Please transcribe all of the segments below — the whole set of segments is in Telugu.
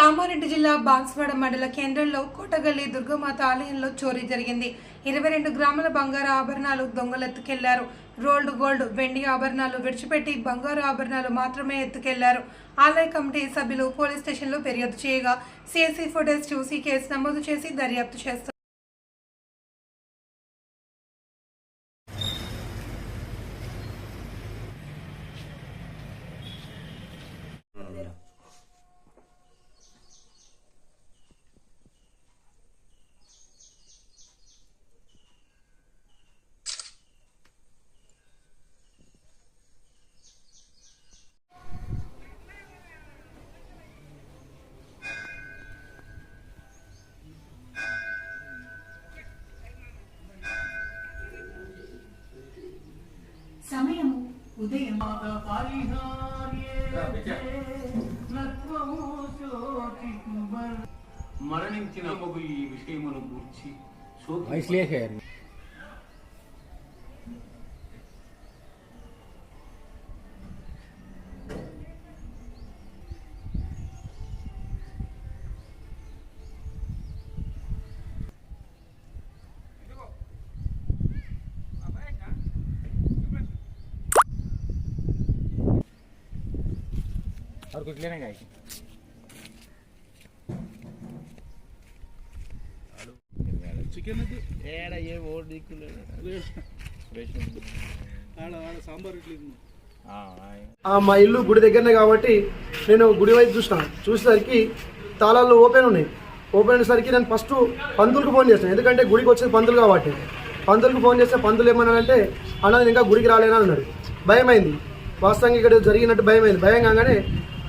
కామారెడ్డి జిల్లా బాన్స్వాడ మండల కేంద్రంలో కోటగల్లి దుర్గమాత ఆలయంలో చోరీ జరిగింది. ఇరవై రెండు గ్రాముల బంగారు ఆభరణాలు దొంగలు ఎత్తుకెళ్ళారు రోల్డ్ గోల్డ్ వెండి ఆభరణాలు విడిచిపెట్టి బంగారు ఆభరణాలు మాత్రమే ఎత్తుకెళ్ళారు. ఆలయ కమిటీ సభ్యులు పోలీస్ స్టేషన్లో ఫిర్యాదు చేయగా సిఎస్సి ఫుటేజ్ చూసి కేసు నమోదు చేసి దర్యాప్తు చేస్తారు. సమయము ఉదయం. మరణించిన ఈ విషయమును గూర్చి और कुछ लेने का చికెన్ ఏడ ఏ ఓడి దిక్కులేదు ఆడ ఆడ సాంబార్ ఇడ్లీ ఉంది. ఆ మా ఇల్లు గుడి దగ్గరనే కాబట్టి నేను గుడి వైపు చూసిన చూసేసరికి తాళాలు ఓపెన్ ఉన్నాయి ఓపెన్ అయ్యేసరికి నేను ఫస్ట్ పంతులకు ఫోన్ చేస్తాను ఎందుకంటే గుడికి వచ్చేది పంతులు కాబట్టి పంతులకు ఫోన్ చేస్తే పంతులు ఏమన్నాడంటే అన్న నేను ఇంకా గుడికి రాలేనా అన్నాడు భయమైంది వాస్తవంగా ఇక్కడ జరిగినట్టు భయమైంది భయం కాగానే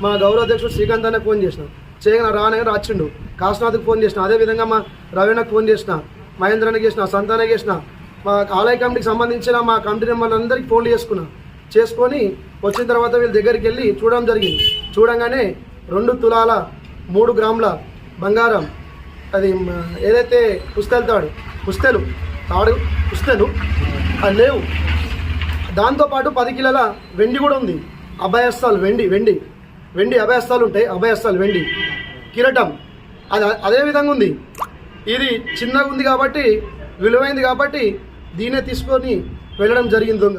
మా గౌరవ అధ్యక్షుడు శ్రీకాంత్ అనే ఫోన్ చేసిన. చేయగా రానగా రాచిండు. కాశీనాథ్కి ఫోన్ చేసిన. అదేవిధంగా మా రవీణకు ఫోన్ చేసిన. మహేంద్రకి చేసిన. సంతానకి చేసిన. మా ఆలయ కమిటీకి సంబంధించిన మా కమిటీ మెంబర్లందరికీ ఫోన్లు చేసుకున్నా. చేసుకొని వచ్చిన తర్వాత వీళ్ళ దగ్గరికి వెళ్ళి చూడడం జరిగింది. చూడంగానే రెండు తులాల మూడు గ్రాముల బంగారం. అది ఏదైతే పుస్తలు తాడు పుస్తలు తాడు పుస్తలు అది లేవు. దాంతోపాటు పది కిలోల వెండి కూడా ఉంది. అభయస్తాలు వెండి వెండి. వెండి అభయస్థాలు ఉంటాయి అభయస్థాలు వెండి. కిరటం. అది అదే విధంగా ఉంది. ఇది చిన్నగా ఉంది కాబట్టి విలువైంది కాబట్టి దీనే తీసుకొని వెళ్ళడం జరిగింది